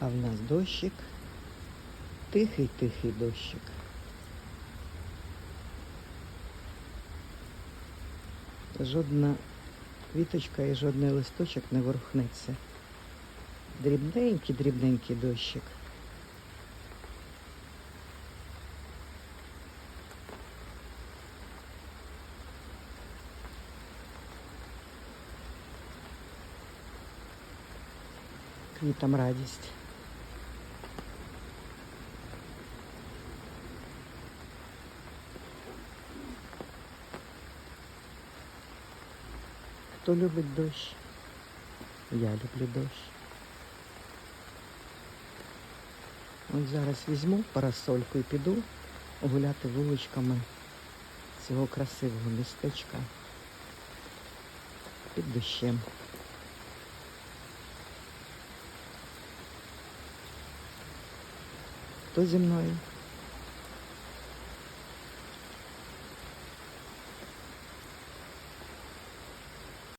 А в нас дощик. Тихий-тихий дощик. Жодна квіточка і жодний листочок не ворухнеться. Дрібненький, дрібненький дощик. Квітам радість. Хто любить дощ? Я люблю дощ. От зараз візьму парасольку і піду гуляти вуличками цього красивого містечка під дощем. Хто зі мною?